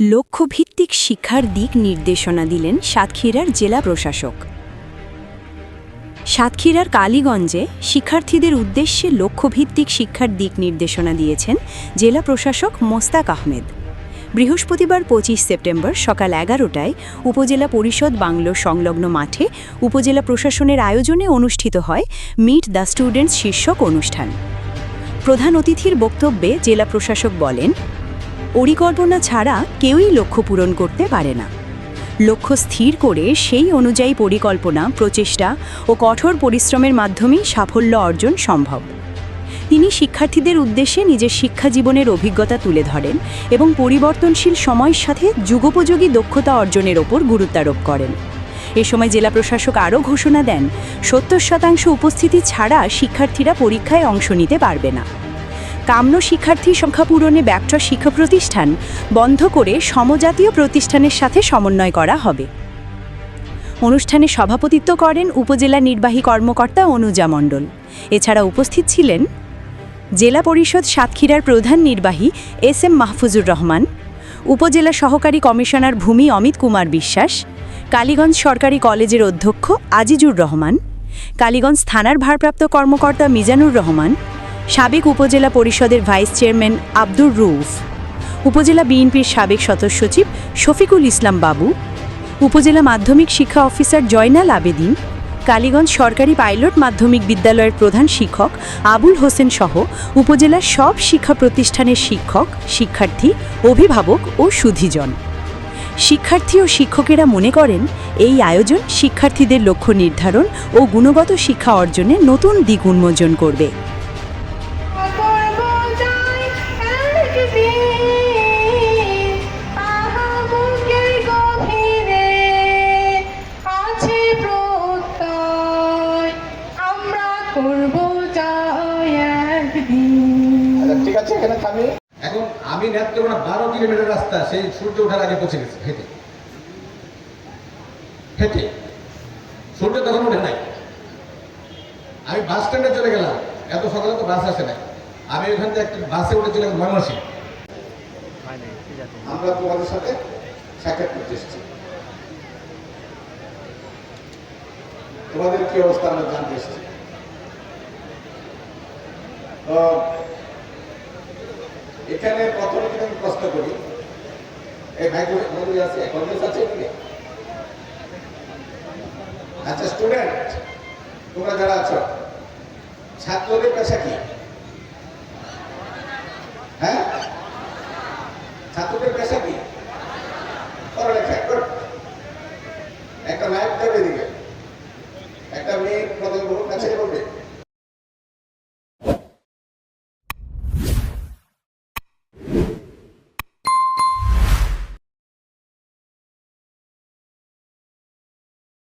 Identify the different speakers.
Speaker 1: লক্ষ্যভিত্তিক শিক্ষার দিক নির্দেশনা দিলেন সাতক্ষীরার জেলা প্রশাসক। সাতক্ষীরার কালীগঞ্জে শিক্ষার্থীদের উদ্দেশ্যে লক্ষ্যভিত্তিক শিক্ষার দিক নির্দেশনা দিয়েছেন জেলা প্রশাসক মোস্তাক আহমেদ। বৃহস্পতিবার পঁচিশ সেপ্টেম্বর সকাল এগারোটায় উপজেলা পরিষদ বাংলো সংলগ্ন মাঠে উপজেলা প্রশাসনের আয়োজনে অনুষ্ঠিত হয় মিট দ্য স্টুডেন্টস শীর্ষক অনুষ্ঠান। প্রধান অতিথির বক্তব্যে জেলা প্রশাসক বলেন পরিকল্পনা ছাড়া কেউই লক্ষ্য পূরণ করতে পারে না। লক্ষ্য স্থির করে সেই অনুযায়ী পরিকল্পনা, প্রচেষ্টা ও কঠোর পরিশ্রমের মাধ্যমেই সাফল্য অর্জন সম্ভব। তিনি শিক্ষার্থীদের উদ্দেশ্যে নিজের শিক্ষা জীবনের অভিজ্ঞতা তুলে ধরেন এবং পরিবর্তনশীল সময়ের সাথে যুগোপযোগী দক্ষতা অর্জনের ওপর গুরুত্বারোপ করেন। এ সময় জেলা প্রশাসক আরও ঘোষণা দেন, সত্তর শতাংশ উপস্থিতি ছাড়া শিক্ষার্থীরা পরীক্ষায় অংশ নিতে পারবে না। কাম্য শিক্ষার্থী সংখ্যা পূরণে ব্যর্থ শিক্ষা প্রতিষ্ঠান বন্ধ করে সমজাতীয় প্রতিষ্ঠানের সাথে সমন্বয় করা হবে। অনুষ্ঠানে সভাপতিত্ব করেন উপজেলা নির্বাহী কর্মকর্তা অনুজা মণ্ডল। এছাড়া উপস্থিত ছিলেন জেলা পরিষদ সাতক্ষীরার প্রধান নির্বাহী এস এম মাহফুজুর রহমান, উপজেলা সহকারী কমিশনার ভূমি অমিত কুমার বিশ্বাস, কালীগঞ্জ সরকারি কলেজের অধ্যক্ষ আজিজুর রহমান, কালীগঞ্জ থানার ভারপ্রাপ্ত কর্মকর্তা মিজানুর রহমান সাবেক উপজেলা পরিষদের ভাইস চেয়ারম্যান আব্দুর রউফ, উপজেলা বিএনপির সাবেক সদস্য সচিব শফিকুল ইসলাম বাবু, উপজেলা মাধ্যমিক শিক্ষা অফিসার জয়নাল আবেদিন, কালীগঞ্জ সরকারি পাইলট মাধ্যমিক বিদ্যালয়ের প্রধান শিক্ষক আবুল হোসেন সহ উপজেলার সব শিক্ষা প্রতিষ্ঠানের শিক্ষক, শিক্ষার্থী, অভিভাবক ও সুধীজন। শিক্ষার্থী ও শিক্ষকেরা মনে করেন, এই আয়োজন শিক্ষার্থীদের লক্ষ্য নির্ধারণ ও গুণগত শিক্ষা অর্জনে নতুন দিক উন্মোচন করব।
Speaker 2: করব
Speaker 3: আচ্ছা ঠিক আছে এখানে থামি। এখন আমি নেত্রকোনা বারো কিলোমিটার রাস্তা সেই সূর্য ওঠার আগে পৌঁছে গেছি হেঁটে হেঁটে সূর্য তখন ওঠে নাই। আমি বাস স্ট্যান্ডে চলে গেলাম। এত সকালে তো বাস আসে নাই। আমি ওখান থেকে একটা বাসে উঠেছিলাম ময়মনসিং আমরা তোমাদের সাথে সাক্ষাৎ করতে এসেছি। তোমাদের কি অবস্থা আমরা জানতে এসেছি। এখানে প্রথমে আমি প্রশ্ন করি, এই ভাই বন্ধু আছে কংগ্রেস আছে আচ্ছা স্টুডেন্ট তোমরা যারা আছো, ছাত্রদের পেশা কি?